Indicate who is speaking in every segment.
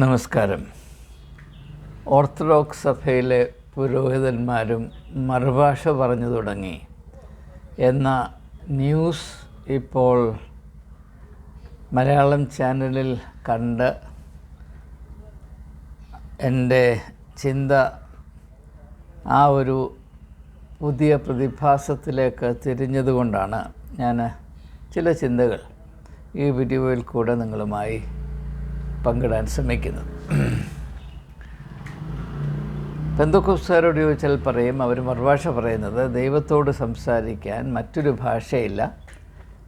Speaker 1: നമസ്കാരം. ഓർത്തഡോക്സ് സഭയിലെ പുരോഹിതന്മാരും മറുഭാഷ പറഞ്ഞു തുടങ്ങി. എന്ന ന്യൂസ് ഇപ്പോൾ മലയാളം ചാനലിൽ കണ്ട് എന്റെ ചിന്ത ആ ഒരു പുതിയ പ്രതിഭാസത്തിലേക്ക് തിരിഞ്ഞതുകൊണ്ടാണ് ഞാൻ ചില ചിന്തകൾ ഈ വീഡിയോയിൽ കൂടെ നിങ്ങളുമായി പങ്കിടാൻ ശ്രമിക്കുന്നത് പെന്തക്കുസ്താരോട് ചോദിച്ചാൽ പറയും അവർ മറുഭാഷ പറയുന്നത് ദൈവത്തോട് സംസാരിക്കാൻ മറ്റൊരു ഭാഷയില്ല.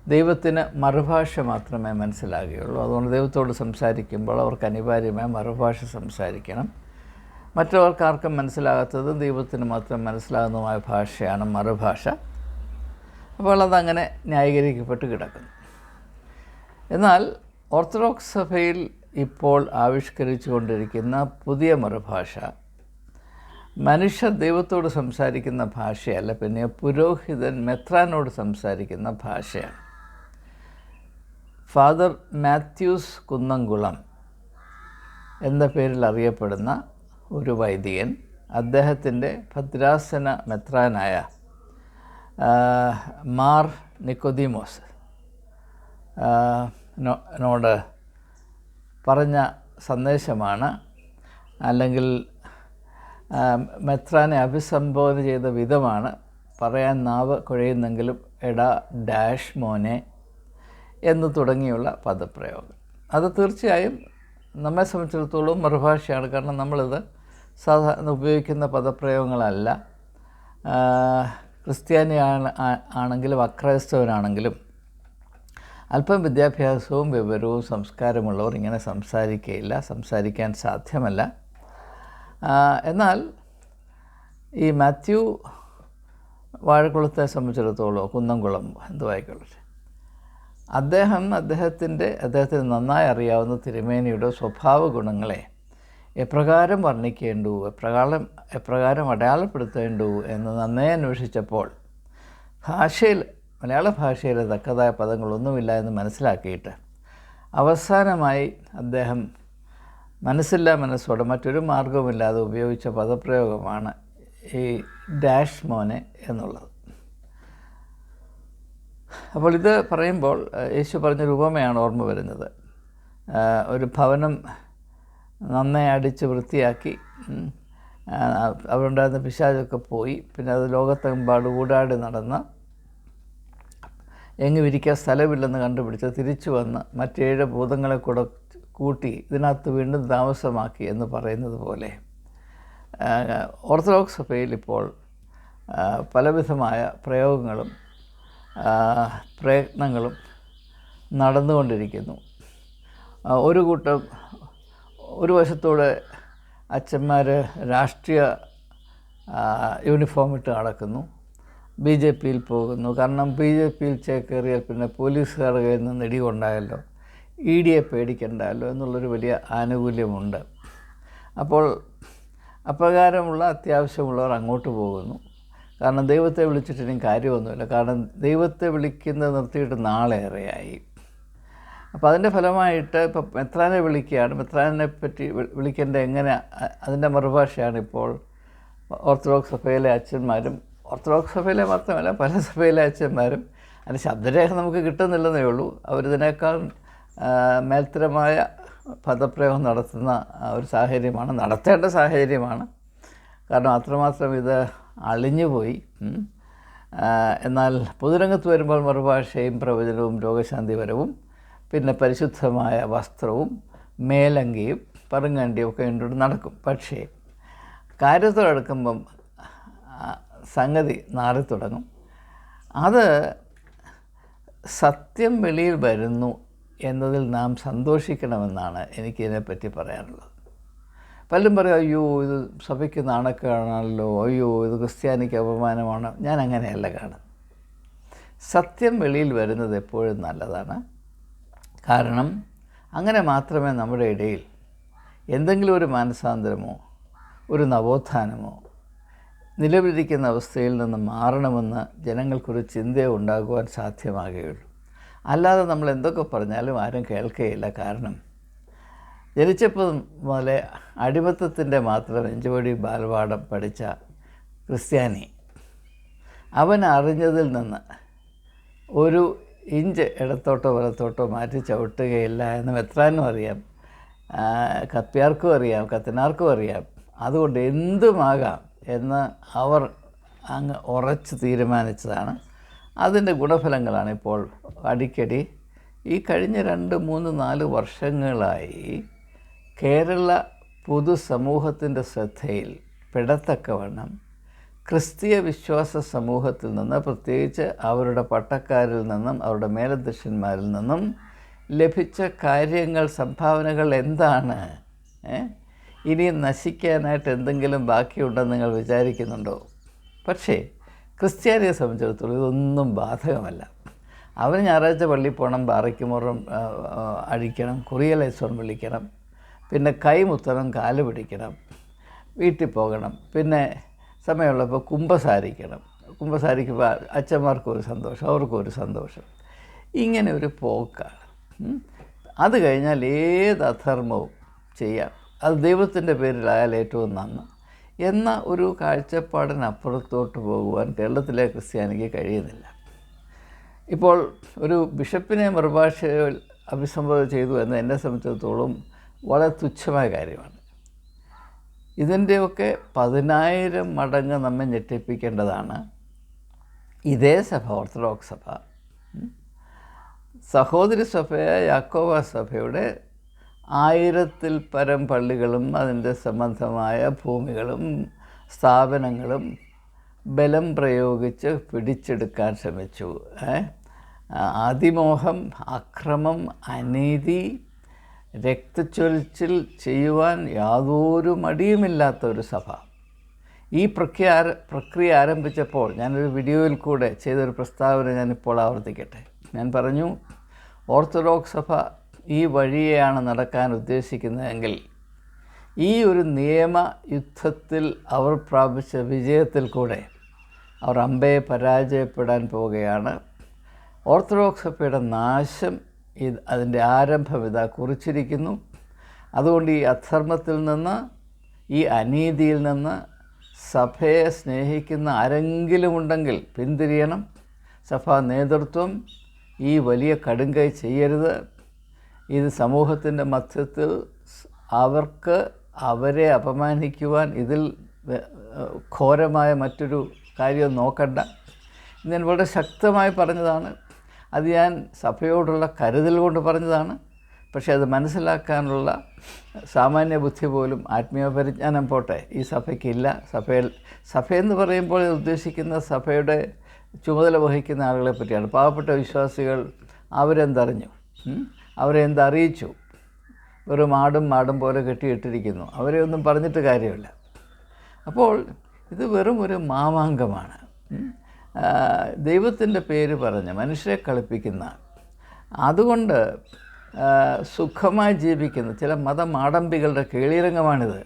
Speaker 1: ദൈവത്തിന് മറുഭാഷ മാത്രമേ മനസ്സിലാകുകയുള്ളൂ. അതുകൊണ്ട് ദൈവത്തോട് സംസാരിക്കുമ്പോൾ അവർക്ക് അനിവാര്യമായ മറുഭാഷ സംസാരിക്കണം. മറ്റവർക്ക് ആർക്കും മനസ്സിലാകാത്തത് ദൈവത്തിന് മാത്രം മനസ്സിലാകുന്നതുമായ ഭാഷയാണ് മറുഭാഷ. അപ്പോൾ അതങ്ങനെ ന്യായീകരിക്കപ്പെട്ട് കിടക്കുന്നു. എന്നാൽ ഓർത്തഡോക്സ് സഭയിൽ ഇപ്പോൾ ആവിഷ്കരിച്ചു കൊണ്ടിരിക്കുന്ന പുതിയ മറുഭാഷ. മനുഷ്യ ദൈവത്തോട് സംസാരിക്കുന്ന ഭാഷയല്ല പിന്നെ പുരോഹിതൻ മെത്രാനോട് സംസാരിക്കുന്ന ഭാഷയാണ്. ഫാദർ മാത്യൂസ് കുന്നംകുളം എന്ന പേരിൽ അറിയപ്പെടുന്ന ഒരു വൈദികൻ അദ്ദേഹത്തിന്റെ ഭദ്രാസന മെത്രാനായ മാർ നിക്കോദിമോസ് നോട് പറഞ്ഞ സന്ദേശമാണ്. അല്ലെങ്കിൽ മെത്രാനെ അഭിസംബോധന ചെയ്ത വിധമാണ് പറയാൻ നാവ് കുഴയുന്നെങ്കിലും എട ഡാഷ് മോനെ എന്ന് തുടങ്ങിയുള്ള പദപ്രയോഗം. അത് തീർച്ചയായും നമ്മെ സംബന്ധിച്ചിടത്തോളം മറുഭാഷയാണ്. കാരണം നമ്മളിത് സാധാരണ ഉപയോഗിക്കുന്ന പദപ്രയോഗങ്ങളല്ല. ക്രിസ്ത്യാനി ആണെങ്കിലും അക്രൈസ്തവനാണെങ്കിലും അല്പം വിദ്യാഭ്യാസവും വിവരവും സംസ്കാരമുള്ളവർ ഇങ്ങനെ സംസാരിക്കുകയില്ല സംസാരിക്കാൻ സാധ്യമല്ല. എന്നാൽ ഈ മാത്യു വാഴക്കുളത്തെ സംബന്ധിച്ചിടത്തോളം കുന്നംകുളം എന്തുവായിക്കൊള്ളട്ടെ അദ്ദേഹം അദ്ദേഹത്തിന്റെ അദ്ദേഹത്തിന് നന്നായി അറിയാവുന്ന തിരുമേനിയുടെ സ്വഭാവ ഗുണങ്ങളെ എപ്രകാരം വർണിക്കേണ്ടു എപ്രകാരം എപ്രകാരം അടയാളപ്പെടുത്തേണ്ടു എന്ന് നന്നേ അന്വേഷിച്ചപ്പോൾ ഭാഷയിൽ മലയാള ഭാഷയിൽ തക്കതായ പദങ്ങളൊന്നുമില്ല എന്ന് മനസ്സിലാക്കിയിട്ട് അവസാനമായി അദ്ദേഹം മനസ്സില്ല മനസ്സോടെ മറ്റൊരു മാർഗവുമില്ലാതെ ഉപയോഗിച്ച പദപ്രയോഗമാണ് ഈ ഡാഷ് മോനെ എന്നുള്ളത്. അപ്പോൾ ഇത് പറയുമ്പോൾ യേശു പറഞ്ഞ രൂപമയാണ് ഓർമ്മ വരുന്നത്. ഒരു ഭവനം നന്നായി അടിച്ച് വൃത്തിയാക്കി അവിടെ ഉണ്ടായിരുന്ന പിശാചൊക്കെ പോയി പിന്നെ അത് ലോകത്തെമ്പാട് ഊടാടി നടന്ന് എങ്ങ് വിരിക്കാൻ സ്ഥലമില്ലെന്ന് കണ്ടുപിടിച്ച് തിരിച്ചു വന്ന് മറ്റേഴ് ഭൂതങ്ങളെ കൂടെ കൂട്ടി ഇതിനകത്ത് വീണ്ടും താമസമാക്കി എന്ന് പറയുന്നത് പോലെ. ഓർത്തഡോക്സ് സഭയിൽ ഇപ്പോൾ പലവിധമായ പ്രയോഗങ്ങളും പ്രയത്നങ്ങളും നടന്നുകൊണ്ടിരിക്കുന്നു. ഒരു കൂട്ടം ഒരു വശത്തൂടെ അച്ഛന്മാർ രാഷ്ട്രീയ യൂണിഫോം ഇട്ട് നടക്കുന്നു. ബി ജെ പിയിൽ പോകുന്നു. കാരണം ബി ജെ പിയിൽ ചേക്കേറിയാൽ പിന്നെ പോലീസുകാരുടെ കയ്യിൽ നിന്ന് ഇടികൊണ്ടായല്ലോ ഇ ഡിയെ പേടിക്കണ്ടല്ലോ എന്നുള്ളൊരു വലിയ ആനുകൂല്യമുണ്ട്. അപ്പോൾ അപ്രകാരമുള്ള അത്യാവശ്യമുള്ളവർ അങ്ങോട്ട് പോകുന്നു. കാരണം ദൈവത്തെ വിളിച്ചിട്ട് കാര്യമൊന്നുമില്ല. കാരണം ദൈവത്തെ വിളിക്കുന്നത് നിർത്തിയിട്ട് നാളേറെയായി. അപ്പോൾ അതിന്റെ ഫലമായിട്ട് ഇപ്പോൾ മെത്രാനെ വിളിക്കുകയാണ്. മെത്രാനെ പറ്റി വിളിക്കേണ്ട എങ്ങനെ അതിന്റെ മറുഭാഷയാണ് ഇപ്പോൾ ഓർത്തഡോക്സ് സഭയിലെ അച്ഛന്മാരും ഓർത്തഡോക്സ് സഭയിലെ മാത്രമല്ല പല സഭയിലെ അച്ഛന്മാരും അതിന് ശബ്ദരേഖ നമുക്ക് കിട്ടുന്നില്ലെന്നേ ഉള്ളൂ. അവരിതിനേക്കാൾ മേൽത്തരമായ പദപ്രയോഗം നടത്തുന്ന ഒരു സാഹചര്യമാണ് നടത്തേണ്ട സാഹചര്യമാണ്. കാരണം അത്രമാത്രം ഇത് അളിഞ്ഞുപോയി. എന്നാൽ പൊതുരംഗത്ത് വരുമ്പോൾ മറുഭാഷയും പ്രവചനവും രോഗശാന്തിപരവും പിന്നെ പരിശുദ്ധമായ വസ്ത്രവും മേലങ്കിയും പറങ്ങണ്ടിയും ഒക്കെ കൊണ്ടുകൊണ്ട് നടക്കും. പക്ഷേ കാര്യത്തോടടുക്കുമ്പം സംഗതി നാറിത്തുടങ്ങും അത് സത്യം വെളിയിൽ വരുന്നു എന്നതിൽ നാം സന്തോഷിക്കണമെന്നാണ് എനിക്കിതിനെപ്പറ്റി പറയാനുള്ളത്. പലരും പറയും അയ്യോ ഇത് സഭയ്ക്ക് നാണക്കാണല്ലോ അയ്യോ ഇത് ക്രിസ്ത്യാനിക്ക് അപമാനമാണ്. ഞാൻ അങ്ങനെയല്ല കാണുന്നത്. സത്യം വെളിയിൽ വരുന്നത് എപ്പോഴും നല്ലതാണ്. കാരണം അങ്ങനെ മാത്രമേ നമ്മുടെ ഇടയിൽ എന്തെങ്കിലും ഒരു മാനസാന്തരമോ ഒരു നവോത്ഥാനമോ നിലവിലിരിക്കുന്ന അവസ്ഥയിൽ നിന്ന് മാറണമെന്ന് ജനങ്ങൾക്കൊരു ചിന്ത ഉണ്ടാകുവാൻ സാധ്യമാകുകയുള്ളൂ. അല്ലാതെ നമ്മൾ എന്തൊക്കെ പറഞ്ഞാലും ആരും കേൾക്കുകയില്ല കാരണം ജനിച്ചപ്പോൾ മുതലേ അടിമത്തത്തിന്റെ മാത്രം നെഞ്ചുപടി ബാലപാഠം പഠിച്ച ക്രിസ്ത്യാനി. അവൻ അറിഞ്ഞതിൽ നിന്ന് ഒരു ഇഞ്ച് ഇടത്തോട്ടോ വലത്തോട്ടോ മാറ്റി ചവിട്ടുകയില്ല എന്ന് മെത്രാനും അറിയാം. കപ്പ്യാർക്കും അറിയാം കത്തനാർക്കും അറിയാം. അതുകൊണ്ട് എന്തുമാകാം? എന്ന് അവർ അങ്ങ് ഉറച്ച് തീരുമാനിച്ചതാണ്. അതിന്റെ ഗുണഫലങ്ങളാണ് ഇപ്പോൾ അടിക്കടി. ഈ കഴിഞ്ഞ രണ്ട് മൂന്ന് നാല് വർഷങ്ങളായി കേരള പൊതുസമൂഹത്തിന്റെ ശ്രദ്ധയിൽ പെടത്തക്കവണ്ണം ക്രിസ്തീയ വിശ്വാസ സമൂഹത്തിൽ നിന്ന് പ്രത്യേകിച്ച് അവരുടെ പട്ടക്കാരിൽ നിന്നും അവരുടെ മേലധ്യക്ഷന്മാരിൽ നിന്നും ലഭിച്ച കാര്യങ്ങൾ സംഭാവനകൾ എന്താണ്? ഇനി നശിക്കാനായിട്ട് എന്തെങ്കിലും ബാക്കിയുണ്ടെന്ന് നിങ്ങൾ വിചാരിക്കുന്നുണ്ടോ? പക്ഷേ ക്രിസ്ത്യാനിയെ സംബന്ധിച്ചിടത്തോളം ഇതൊന്നും ബാധകമല്ല. അവന് ഞായറാഴ്ച പള്ളി പോകണം ബാറയ്ക്കുമുറം അഴിക്കണം കുറിയലൈസ്വരം വിളിക്കണം പിന്നെ കൈമുത്തണം കാൽ പിടിക്കണം വീട്ടിൽ പോകണം പിന്നെ സമയമുള്ളപ്പോൾ കുംഭസാരിക്കണം. കുമ്പസാരിക്കുമ്പോൾ അച്ഛന്മാർക്കൊരു സന്തോഷം അവർക്കും ഒരു സന്തോഷം. ഇങ്ങനെ ഒരു പോക്കാണ്. അത് കഴിഞ്ഞാൽ ഏത് അധർമ്മവും ചെയ്യാം. അത് ദൈവത്തിന്റെ പേരിലായാൽ ഏറ്റവും നന്ന്. എന്ന ഒരു കാഴ്ചപ്പാടിനപ്പുറത്തോട്ട് പോകുവാൻ കേരളത്തിലെ ക്രിസ്ത്യാനിക്ക് കഴിയുന്നില്ല. ഇപ്പോൾ ഒരു ബിഷപ്പിനെ മറുഭാഷയിൽ അഭിസംബോധന ചെയ്തു എന്ന് എന്നെ സംബന്ധിച്ചിടത്തോളം വളരെ തുച്ഛമായ കാര്യമാണ്. ഇതിന്റെയൊക്കെ പതിനായിരം മടങ്ങ് നമ്മെ ഞെട്ടിപ്പിക്കേണ്ടതാണ് ഇതേ സഭ ഓർത്തഡോക്സ് സഭ. സഹോദരി സഭയായ യാക്കോബ സഭയുടെ ആയിരത്തിൽ പരം പള്ളികളും അതിന്റെ സംബന്ധമായ ഭൂമികളും സ്ഥാപനങ്ങളും ബലം പ്രയോഗിച്ച് പിടിച്ചെടുക്കാൻ ശ്രമിച്ചു? അതിമോഹം അക്രമം അനീതി രക്തച്ചൊരിച്ചിൽ ചെയ്യുവാൻ യാതൊരു മടിയുമില്ലാത്ത ഒരു സഭ. ഈ പ്രക്രിയ പ്രക്രിയ ആരംഭിച്ചപ്പോൾ ഞാനൊരു വീഡിയോയിൽ കൂടെ ചെയ്തൊരു പ്രസ്താവന ഞാനിപ്പോൾ ആവർത്തിക്കട്ടെ. ഞാൻ പറഞ്ഞു ഓർത്തഡോക്സ് സഭ ഈ വഴിയെയാണ് നടക്കാൻ ഉദ്ദേശിക്കുന്നതെങ്കിൽ ഈ ഒരു നിയമ യുദ്ധത്തിൽ അവർ പ്രാപിച്ച വിജയത്തിൽ കൂടെ അവർ അമ്പയെ പരാജയപ്പെടാൻ പോവുകയാണ്. ഓർത്തഡോക്സ് സഭയുടെ നാശം ഇത് അതിന്റെ ആരംഭം ഇതാ കുറിച്ചിരിക്കുന്നു. അതുകൊണ്ട് ഈ അധർമ്മത്തിൽ നിന്ന് ഈ അനീതിയിൽ നിന്ന് സഭയെ സ്നേഹിക്കുന്ന ആരെങ്കിലും ഉണ്ടെങ്കിൽ പിന്തിരിയണം. സഭാ നേതൃത്വം ഈ വലിയ കടുങ്കൈ ചെയ്യരുത്. ഇത് സമൂഹത്തിന്റെ മധ്യത്തിൽ അവർക്ക് അവരെ അപമാനിക്കുവാൻ ഇതിൽ ഘോരമായ മറ്റൊരു കാര്യം നോക്കണ്ട. ഞാൻ വളരെ ശക്തമായി പറഞ്ഞതാണ്. അത് ഞാൻ സഭയോടുള്ള കരുതൽ കൊണ്ട് പറഞ്ഞതാണ്. പക്ഷേ അത് മനസ്സിലാക്കാനുള്ള സാമാന്യ ബുദ്ധി പോലും ആത്മീയ പരിജ്ഞാനം പോട്ടെ ഈ സഭയ്ക്കില്ല. സഭയിൽ സഭയെന്ന് പറയുമ്പോൾ ഉദ്ദേശിക്കുന്ന സഭയുടെ ചുമതല വഹിക്കുന്ന ആളുകളെ പറ്റിയാണ്. പാവപ്പെട്ട വിശ്വാസികൾ അവരെന്തറിഞ്ഞു? അവരെ എന്തറിയിച്ചു വെറും ആടും മാടും പോലെ കെട്ടിയിട്ടിരിക്കുന്നു. അവരെ ഒന്നും പറഞ്ഞിട്ട് കാര്യമില്ല. അപ്പോൾ ഇത് വെറും ഒരു മാമാങ്കമാണ്. ദൈവത്തിന്റെ പേര് പറഞ്ഞ് മനുഷ്യരെ കളിപ്പിക്കുന്ന അതുകൊണ്ട് സുഖമായി ജീവിക്കുന്ന ചില മതമാടമ്പികളുടെ കേളിരംഗമാണിത്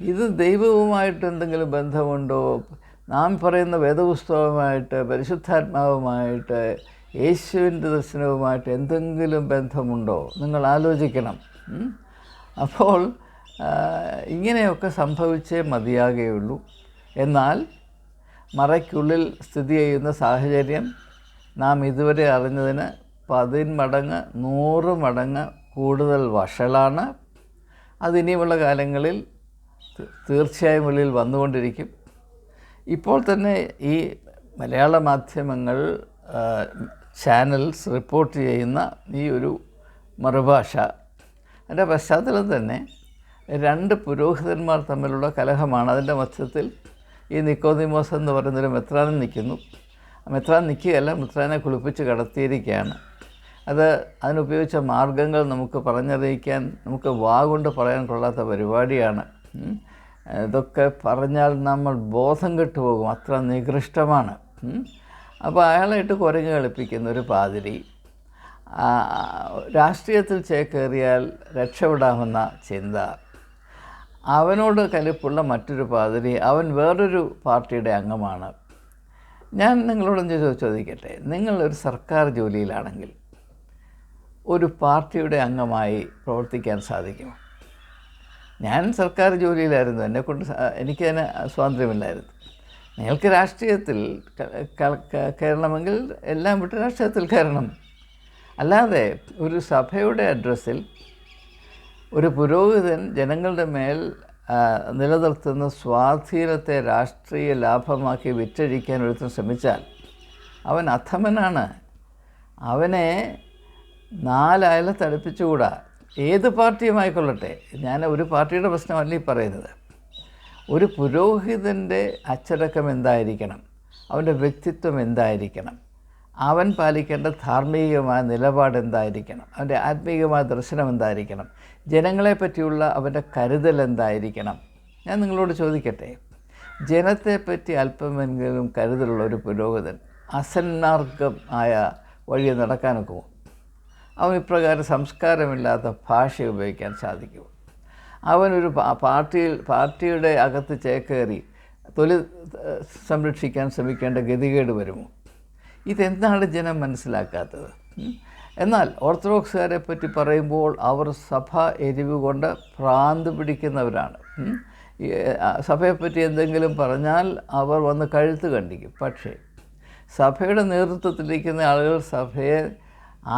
Speaker 1: ഇത് ദൈവവുമായിട്ട് എന്തെങ്കിലും ബന്ധമുണ്ടോ? നാം പറയുന്ന വേദപുസ്തകവുമായിട്ട് പരിശുദ്ധാത്മാവുമായിട്ട് യേശുവിന്റെ ദർശനവുമായിട്ട് എന്തെങ്കിലും ബന്ധമുണ്ടോ? നിങ്ങൾ ആലോചിക്കണം. അപ്പോൾ ഇങ്ങനെയൊക്കെ സംഭവിച്ചേ മതിയാകുകയുള്ളൂ എന്നാൽ മറയ്ക്കുള്ളിൽ സ്ഥിതി ചെയ്യുന്ന സാഹചര്യം നാം ഇതുവരെ അറിഞ്ഞതിന് പതിന്മടങ്ങ് നൂറ് മടങ്ങ് കൂടുതൽ വഷളാണ്. അതിനിയുള്ള കാലങ്ങളിൽ തീർച്ചയായും ഉള്ളിൽ വന്നുകൊണ്ടിരിക്കും. ഇപ്പോൾ തന്നെ ഈ മലയാള മാധ്യമങ്ങൾ ചാനൽസ് റിപ്പോർട്ട് ചെയ്യുന്ന ഈ ഒരു മറുഭാഷ അതിന്റെ പശ്ചാത്തലം തന്നെ രണ്ട് പുരോഹിതന്മാർ തമ്മിലുള്ള കലഹമാണ്. അതിന്റെ മധ്യത്തിൽ ഈ നിക്കോദിമോസ് എന്ന് പറയുന്നൊരു മെത്രാൻ നിൽക്കുന്നു. മെത്രാൻ നിൽക്കുകയല്ല മെത്രാനെ കുളിപ്പിച്ച് കടത്തിയിരിക്കുകയാണ്. അത് അതിനുപയോഗിച്ച മാർഗങ്ങൾ നമുക്ക് പറഞ്ഞറിയിക്കാൻ നമുക്ക് വാ കൊണ്ട് പറയാൻ കൊള്ളാത്ത പരിപാടിയാണ്. ഇതൊക്കെ പറഞ്ഞാൽ നമ്മൾ ബോധം കെട്ടുപോകും. അത്ര നികൃഷ്ടമാണ്. അപ്പോൾ അയാളായിട്ട് കുരങ്ങ് കളിപ്പിക്കുന്ന ഒരു പാതിരി. രാഷ്ട്രീയത്തിൽ ചേക്കേറിയാൽ രക്ഷപ്പെടാമെന്ന ചിന്ത. അവനോട് കലിപ്പുള്ള മറ്റൊരു പാതിരി അവൻ വേറൊരു പാർട്ടിയുടെ അംഗമാണ്. ഞാൻ നിങ്ങളോടൊന്ന് ചോദിക്കട്ടെ? നിങ്ങളൊരു സർക്കാർ ജോലിയിലാണെങ്കിൽ ഒരു പാർട്ടിയുടെ അംഗമായി പ്രവർത്തിക്കാൻ സാധിക്കും ഞാൻ സർക്കാർ ജോലിയിലായിരുന്നു. എന്നെക്കൊണ്ട് എനിക്കതിന് സ്വാതന്ത്ര്യമില്ലായിരുന്നു. നിങ്ങൾക്ക് രാഷ്ട്രീയത്തിൽ കയറണമെങ്കിൽ എല്ലാം വിട്ട് രാഷ്ട്രീയത്തിൽ കയറണം. അല്ലാതെ ഒരു സഭയുടെ അഡ്രസ്സിൽ ഒരു പുരോഹിതൻ ജനങ്ങളുടെ മേൽ നിലനിർത്തുന്ന സ്വാധീനത്തെ രാഷ്ട്രീയ ലാഭമാക്കി വിറ്റഴിക്കാൻ ഒരുത്തൻ ശ്രമിച്ചാൽ അവൻ അധമനാണ്. അവനെ നാലായാലും അടുപ്പിച്ചുകൂടാ ഏത് പാർട്ടിയുമായിക്കൊള്ളട്ടെ? ഞാൻ ഒരു പാർട്ടിയുടെ പ്രശ്നമല്ല ഈ പറയുന്നത്. ഒരു പുരോഹിതന്റെ അച്ചടക്കം എന്തായിരിക്കണം? അവന്റെ വ്യക്തിത്വം എന്തായിരിക്കണം? അവൻ പാലിക്കേണ്ട ധാർമ്മികമായ നിലപാട് എന്തായിരിക്കണം? അവന്റെ ആത്മീയമായ ദർശനം എന്തായിരിക്കണം? ജനങ്ങളെ പറ്റിയുള്ള അവന്റെ കരുതൽ എന്തായിരിക്കണം? ഞാൻ നിങ്ങളോട് ചോദിക്കട്ടെ. ജനത്തെപ്പറ്റി അല്പമെങ്കിലും കരുതലുള്ള ഒരു പുരോഹിതൻ അസന്മാർഗം ആയ വഴി നടക്കാനൊക്കുമോ അവൻ ഇപ്രകാരം സംസ്കാരമില്ലാത്ത ഭാഷ ഉപയോഗിക്കാൻ സാധിക്കുമോ അവനൊരു പാർട്ടിയിൽ പാർട്ടിയുടെ അകത്ത് ചേക്കേറി തൊലി സംരക്ഷിക്കാൻ ശ്രമിക്കേണ്ട ഗതികേട് വരുമോ? ഇതെന്താണ് ജനം മനസ്സിലാക്കാത്തത്? എന്നാൽ ഓർത്തഡോക്സുകാരെ പറ്റി പറയുമ്പോൾ അവർ സഭ എരിവ് കൊണ്ട് ഭ്രാന്ത് പിടിക്കുന്നവരാണ്. സഭയെപ്പറ്റി എന്തെങ്കിലും പറഞ്ഞാൽ അവർ വന്ന് കഴുത്ത് കണ്ടിക്കും. പക്ഷേ സഭയുടെ നേതൃത്വത്തിലിരിക്കുന്ന ആളുകൾ സഭയെ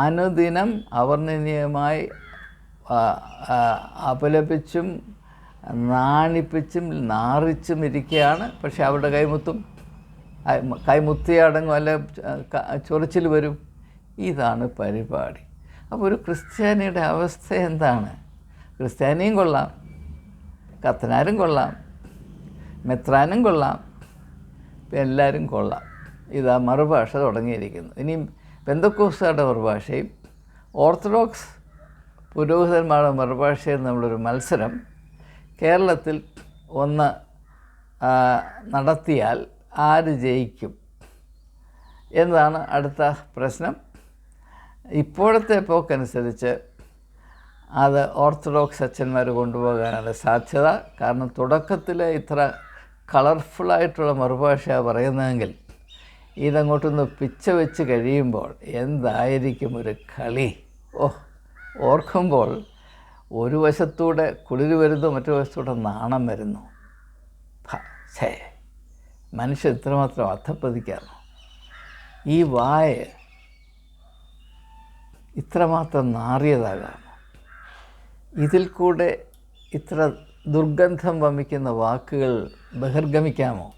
Speaker 1: അനുദിനം ആ, അപലപിച്ചും നാണിപ്പിച്ചും നാറിച്ചും ഇരിക്കുകയാണ്. പക്ഷെ അവരുടെ കൈമുത്തും കൈമുത്തിയടങ്ങും അല്ല ചൊറിച്ചിൽ വരും. ഇതാണ് പരിപാടി. അപ്പോൾ ഒരു ക്രിസ്ത്യാനിയുടെ അവസ്ഥ എന്താണ്? ക്രിസ്ത്യാനിയും കൊള്ളാം കത്തനാരും കൊള്ളാം മെത്രാനും കൊള്ളാം എല്ലാവരും കൊള്ളാം. ഇതാ മറുഭാഷ തുടങ്ങിയിരിക്കുന്നു. ഇനിയും പെന്തക്കോസ്താരുടെ മറുഭാഷയും ഓർത്തഡോക്സ് പുരോഹിതന്മാരുടെ മറുഭാഷയിൽ നമ്മളൊരു മത്സരം കേരളത്തിൽ ഒന്ന് നടത്തിയാൽ ആര് ജയിക്കും? എന്നതാണ് അടുത്ത പ്രശ്നം. ഇപ്പോഴത്തെ പോക്കനുസരിച്ച് അത് ഓർത്തഡോക്സ് അച്ഛന്മാർ കൊണ്ടുപോകാനാണ് സാധ്യത. കാരണം തുടക്കത്തിൽ ഇത്ര കളർഫുള്ളായിട്ടുള്ള മറുഭാഷ പറയുന്നതെങ്കിൽ ഇതങ്ങോട്ടൊന്ന് പിച്ച വെച്ച് കഴിയുമ്പോൾ എന്തായിരിക്കും ഒരു കളി? ഓ ഓർക്കുമ്പോൾ ഒരു വശത്തൂടെ കുളിര് വരുന്നു മറ്റു വശത്തൂടെ നാണം വരുന്നു. ഛേ മനുഷ്യൻ ഇത്രമാത്രം അർത്ഥപ്പതിക്കാറു ഈ വായ ഇത്രമാത്രം നാറിയതാകാമോ ഇതിൽ കൂടെ ഇത്ര ദുർഗന്ധം വമിക്കുന്ന വാക്കുകൾ ബഹിർഗമിക്കാമോ?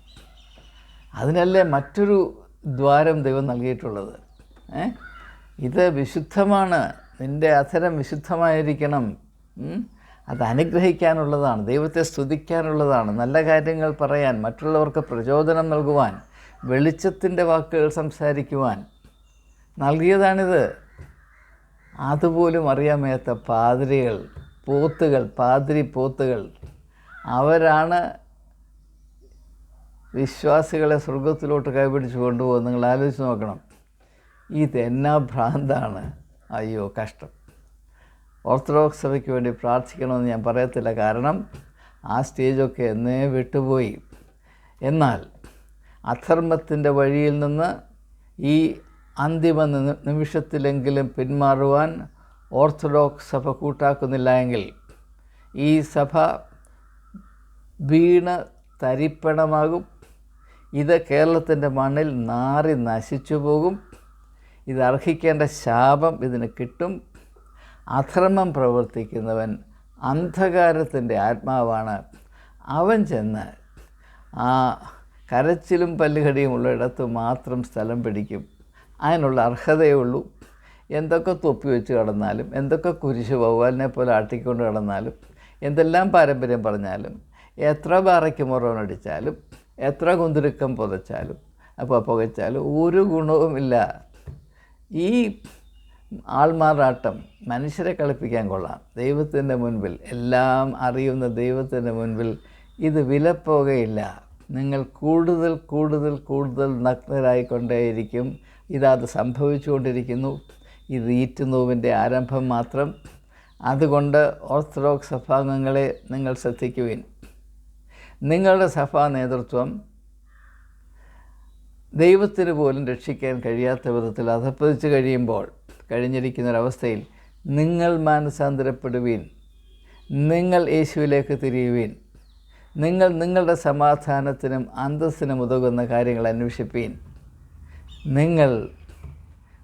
Speaker 1: അതിനല്ലേ മറ്റൊരു ദ്വാരം ദൈവം നൽകിയിട്ടുള്ളത്? ഇത് വിശുദ്ധമാണ്. നിന്റെ അധരം വിശുദ്ധമായിരിക്കണം? അത് അനുഗ്രഹിക്കാനുള്ളതാണ് ദൈവത്തെ സ്തുതിക്കാനുള്ളതാണ് നല്ല കാര്യങ്ങൾ പറയാൻ മറ്റുള്ളവർക്ക് പ്രചോദനം നൽകുവാൻ വെളിച്ചത്തിന്റെ വാക്കുകൾ സംസാരിക്കുവാൻ. നൽകിയതാണിത്. അതുപോലും അറിയാൻ മേത്ത പാതിരികൾ പോത്തുകൾ പാതിരി പോത്തുകൾ. അവരാണ് വിശ്വാസികളെ സ്വർഗത്തിലോട്ട് കൈപിടിച്ച് കൊണ്ടുപോകുന്നത്. നിങ്ങൾ ആലോചിച്ച് നോക്കണം. ഇതെന്നാ ഭ്രാന്താണ്. അയ്യോ കഷ്ടം. ഓർത്തഡോക്സ് സഭയ്ക്ക് വേണ്ടി പ്രാർത്ഥിക്കണമെന്ന് ഞാൻ പറയത്തില്ല. കാരണം ആ സ്റ്റേജൊക്കെ എന്നേ വിട്ടുപോയി. എന്നാൽ അധർമ്മത്തിന്റെ വഴിയിൽ നിന്ന് ഈ അന്തിമ നിമിഷത്തിലെങ്കിലും പിന്മാറുവാൻ ഓർത്തഡോക്സ് സഭ കൂട്ടാക്കുന്നില്ല എങ്കിൽ ഈ സഭ വീണ തരിപ്പണമാകും. ഇത് കേരളത്തിന്റെ മണ്ണിൽ നാറി നശിച്ചു പോകും. ഇത് അർഹിക്കേണ്ട ശാപം ഇതിന് കിട്ടും. അധർമ്മം പ്രവർത്തിക്കുന്നവൻ അന്ധകാരത്തിന്റെ ആത്മാവാണ്. അവൻ ചെന്ന് ആ കരച്ചിലും പല്ലുകടിയും ഉള്ളിടത്ത് മാത്രം സ്ഥലം പിടിക്കും. അതിനുള്ള അർഹതയേ ഉള്ളൂ. എന്തൊക്കെ തൊപ്പി വെച്ച് കടന്നാലും എന്തൊക്കെ കുരിശ് വവ്വാലിനെ പോലെ ആട്ടിക്കൊണ്ട് കടന്നാലും എന്തെല്ലാം പാരമ്പര്യം പറഞ്ഞാലും എത്ര പാറയ്ക്ക് മുറവനടിച്ചാലും എത്ര കുന്തിരുക്കം പുതച്ചാലും അപ്പോൾ പുകച്ചാലും ഒരു ഗുണവുമില്ല. ഈ ആൾമാറാട്ടം മനുഷ്യരെ കളിപ്പിക്കാൻ കൊള്ളാം. ദൈവത്തിന്റെ മുൻപിൽ എല്ലാം അറിയുന്ന ദൈവത്തിന്റെ മുൻപിൽ ഇത് വിലപ്പോകയില്ല. നിങ്ങൾ കൂടുതൽ കൂടുതൽ കൂടുതൽ നഗ്നരായിക്കൊണ്ടേയിരിക്കും. ഇതത് സംഭവിച്ചുകൊണ്ടിരിക്കുന്നു. ഇത് ഈറ്റുനോവിന്റെ ആരംഭം മാത്രം. അതുകൊണ്ട് ഓർത്തഡോക്സ് സഭാംഗങ്ങളെ നിങ്ങൾ ശ്രദ്ധിക്കുവിൻ. നിങ്ങളുടെ സഭാ നേതൃത്വം ദൈവത്തിന് പോലും രക്ഷിക്കാൻ കഴിയാത്ത വിധത്തിൽ അധപ്പതിച്ച് കഴിയുമ്പോൾ കഴിഞ്ഞിരിക്കുന്ന ഒരവസ്ഥയിൽ നിങ്ങൾ മാനസാന്തരപ്പെടുവീൻ. നിങ്ങൾ യേശുവിലേക്ക് തിരിയുവീൻ. നിങ്ങൾ നിങ്ങളുടെ സമാധാനത്തിനും അന്തസ്സിനും ഉതകുന്ന കാര്യങ്ങൾ അന്വേഷിപ്പീൻ. നിങ്ങൾ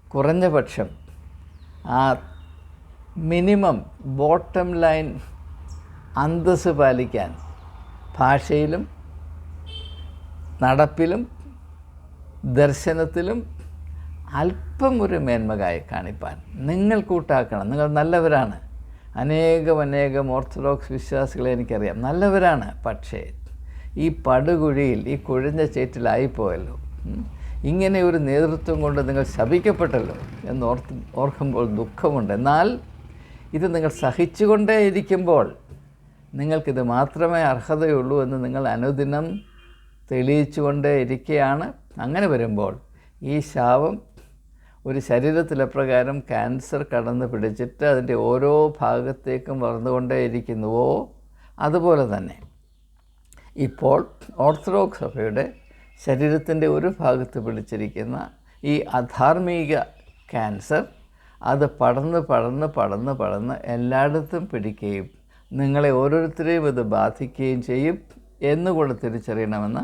Speaker 1: കുറഞ്ഞ പക്ഷം ആ മിനിമം ബോട്ടം ലൈൻ അന്തസ് പാലിക്കാൻ ഭാഷയിലും നടപ്പിലും ദർശനത്തിലും അല്പം ഒരു മേന്മകായി കാണിപ്പാൻ നിങ്ങൾ കൂട്ടാക്കണം. നിങ്ങൾ നല്ലവരാണ്. അനേകം അനേകം ഓർത്തഡോക്സ് വിശ്വാസികളെ എനിക്കറിയാം. നല്ലവരാണ്. പക്ഷേ ഈ പടുകുഴിയിൽ ഈ കുഴഞ്ഞ ചേറ്റിലായിപ്പോയല്ലോ. ഇങ്ങനെ ഒരു നേതൃത്വം കൊണ്ട് നിങ്ങൾ ശപിക്കപ്പെട്ടല്ലോ എന്ന് ഓർത്ത് ഓർക്കുമ്പോൾ ദുഃഖമുണ്ട്. എന്നാൽ ഇത് നിങ്ങൾ സഹിച്ചുകൊണ്ടേ ഇരിക്കുമ്പോൾ നിങ്ങൾക്കിത് മാത്രമേ അർഹതയുള്ളൂ എന്ന് നിങ്ങൾ അനുദിനം തെളിയിച്ചുകൊണ്ടേ ഇരിക്കുകയാണ് അങ്ങനെ വരുമ്പോൾ ഈ ശാപം ഒരു ശരീരത്തിലെപ്രകാരം ക്യാൻസർ കടന്ന് പിടിച്ചിട്ട് അതിന്റെ ഓരോ ഭാഗത്തേക്കും വളർന്നുകൊണ്ടേ ഇരിക്കുന്നുവോ അതുപോലെ തന്നെ. ഇപ്പോൾ ഓർത്തഡോക്സ് സഭയുടെ ശരീരത്തിന്റെ ഒരു ഭാഗത്ത് പിടിച്ചിരിക്കുന്ന ഈ അധാർമിക ക്യാൻസർ അത് പടർന്ന് പടർന്ന് പടർന്ന് പടർന്ന് എല്ലായിടത്തും പിടിക്കുകയും നിങ്ങളെ ഓരോരുത്തരെയും ഇത് ബാധിക്കുകയും ചെയ്യും എന്നുകൂടെ തിരിച്ചറിയണമെന്ന്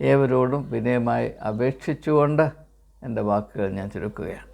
Speaker 1: ഏവരോടും വിനയമായി അപേക്ഷിച്ചുകൊണ്ട് എന്റെ വാക്കുകൾ ഞാൻ ചുരുക്കുകയാണ്.